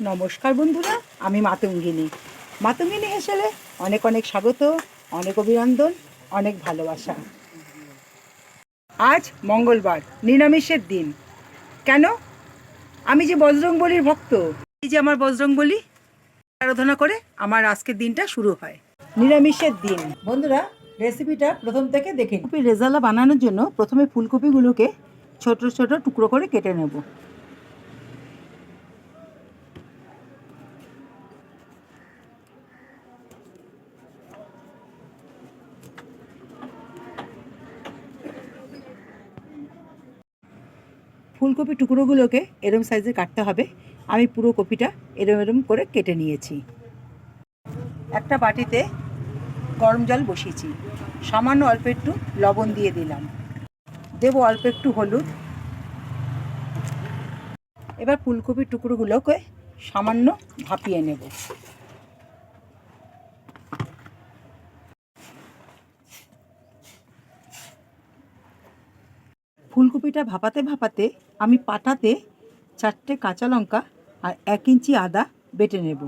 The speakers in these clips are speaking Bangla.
নমস্কার বন্ধুরা, আমি মাতঙ্গিনী। মাতঙ্গিনী হেসেলে অনেক অনেক স্বাগত, অনেক অভিনন্দন, অনেক ভালোবাসা। আজ মঙ্গলবার, নিরামিষের দিন। কেন? আমি যে বজরংবলির ভক্ত, এই যে আমার বজরংবলী, আরাধনা করে আমার আজকের দিনটা শুরু হয়। নিরামিষের দিন। বন্ধুরা রেসিপিটা প্রথম থেকে দেখে ফুলকপি রেজালা বানানোর জন্য প্রথমে ফুলকপিগুলোকে ছোট ছোট টুকরো করে কেটে নেব। ফুলকপি টুকরোগুলোকে এরম সাইজে কাটতে হবে। আমি পুরো কপিটা এরম এরম করে কেটে নিয়েছি। একটা বাটিতে গরম জল বসিয়েছি। সামান্য অল্প একটু লবণ দিয়ে দিলাম। দেবো অল্প একটু হলুদ। এবার ফুলকপির টুকরোগুলোকে সামান্য ভাপিয়ে নেব। ফুলকপিটা ভাপাতে ভাপাতে আমি পাটাতে চারটে কাঁচা লঙ্কা আর এক ইঞ্চি আদা বেটে নেব।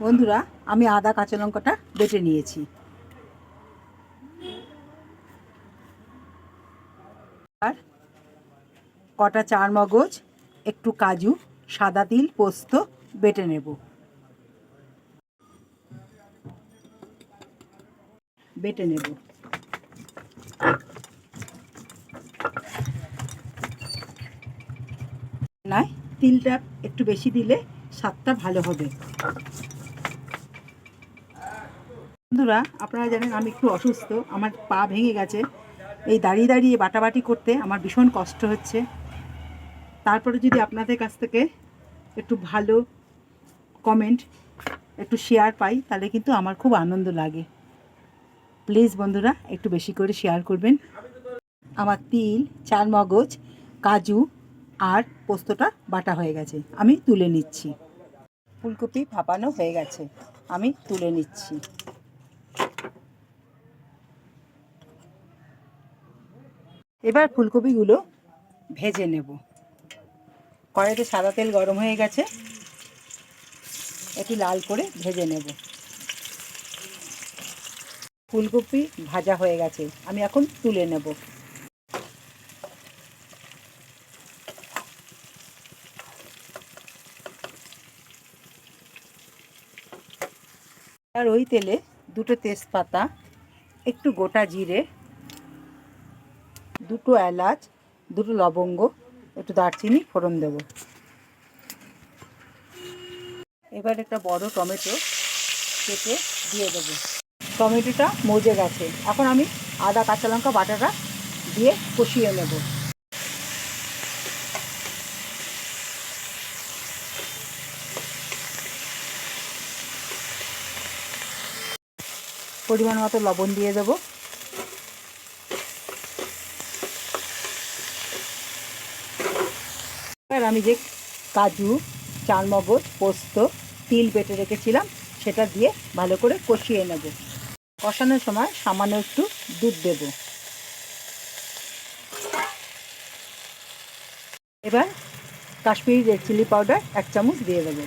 বন্ধুরা, আমি আদা কাঁচা লঙ্কাটা বেটে নিয়েছি। আর কটা চার মগজ, একটু কাজু, সাদা তিল, পোস্ত বেটে নেব। বেটে নেব। নয় তিলটা একটু বেশি দিলে স্বাদটা ভালো হবে। বন্ধুরা, আপনারা জানেন আমি একটু অসুস্থ, আমার পা ভেঙে গেছে। এই দাঁড়িয়ে দাঁড়িয়ে বাটাবাটি করতে আমার ভীষণ কষ্ট হচ্ছে। তারপরে যদি আপনাদের কাছ থেকে একটু ভালো কমেন্ট একটু শেয়ার পাই, তাহলে কিন্তু আমার খুব আনন্দ লাগে। প্লিজ বন্ধুরা, একটু বেশি করে শেয়ার করবেন। আমার তিল, চার মগজ, কাজু আর পোস্তটা বাটা হয়ে গেছে। আমি তুলে নিচ্ছি। ফুলকপি ভাপানো হয়ে গেছে। আমি তুলে নিচ্ছি। এবার ফুলকপিগুলো ভেজে নেব। কড়াইতে সাদা তেল গরম হয়ে গেছে। একটু লাল করে ভেজে নেব। ফুলকপি ভাজা হয়ে গেছে। আমি এখন তুলে নেব। আর ওই তেলে দুটো তেজপাতা, একটু গোটা জিরে দুটো এলাচ, দুটো লবঙ্গ, একটু দারচিনি, ফোড়ন দেব। এবার একটা বড় টমেটো কেটে দিয়ে দেবো। টমেটোটা মজে গেছে। এখন আমি আদা, কাঁচা লঙ্কা, বাটাটা দিয়ে কষিয়ে নেব। পরিমাণ মতো লবণ দিয়ে দেবো। এবার আমি যে কাজু, চারমগজ, পোস্ত, তিল বেটে রেখেছিলাম, সেটা দিয়ে ভালো করে কষিয়ে নেব। কষানোর সময় সামান্য একটু দুধ দেব। এবার কাশ্মীরি রেড চিলি পাউডার এক চামচ দিয়ে দেবো।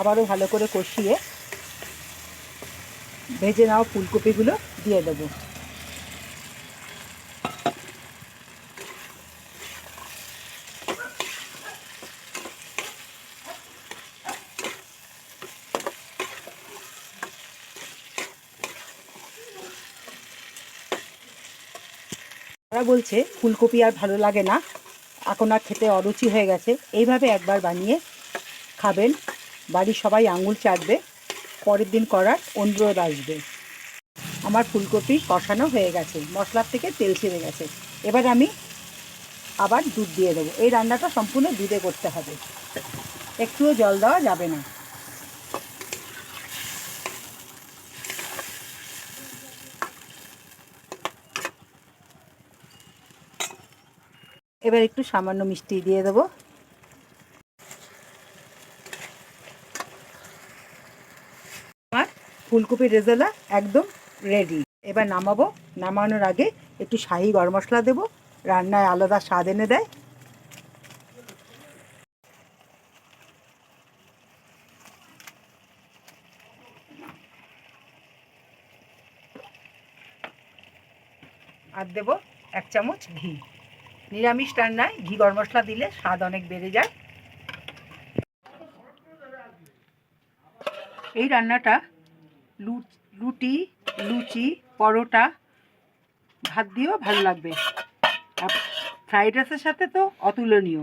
আবারও ভালো করে কষিয়ে ভেজে নেওয়া ফুলকপিগুলো দিয়ে দেবো। তারা বলছে, ফুলকপি আর ভালো লাগে না। এখন আর খেতে অরুচি হয়ে গেছে। এইভাবে একবার বানিয়ে খাবেন। বাড়ির সবাই আঙুল চাটবে। পরের দিন করার অনুরোধ আসবে। আমার ফুলকপি কষানো হয়ে গেছে। মশলার থেকে তেল ছেড়ে গেছে। এবার আমি আবার দুধ দিয়ে দেবো। এই রান্নাটা সম্পূর্ণ দুধে করতে হবে। একটুও জল দেওয়া যাবে না। এবার একটু সামান্য মিষ্টি দিয়ে দেবো। আমার ফুলকপির রেজালা একদম রেডি এবার নামাবো। নামানোর আগে একটু শাহি গরম মশলা দেবো। রান্নায় আলাদা স্বাদ এনে দেয়। আর দেবো এক চামচ ঘি। নিরামিষ রান্নায় ঘি, গরম মশলা দিলে স্বাদ অনেক বেড়ে যায়। এই রান্নাটা রুটি, লুচি, পরোটা, ভাত দিয়েও ভালো লাগবে। আর ফ্রাইড রাইসের সাথে তো অতুলনীয়।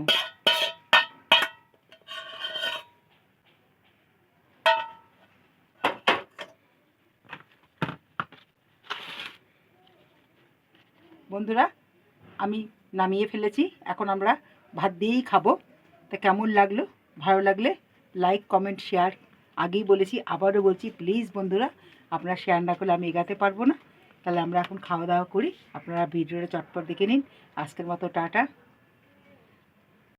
বন্ধুরা, আমি নামিয়ে ফেলেছি। এখন আমরা ভাত দিয়েই খাব। তা কেমন লাগল? ভালো লাগলে লাইক কমেন্ট শেয়ার আগেই বলেছি, আবারও বলছি প্লিজ বন্ধুরা, আপনারা শেয়ার না করলে আমি এগাতে পারব না। তাহলে আমরা এখন খাওয়া দাওয়া করি। আপনারা ভিডিওটা চটপট দেখে নিন। আজকের মতো টাটা।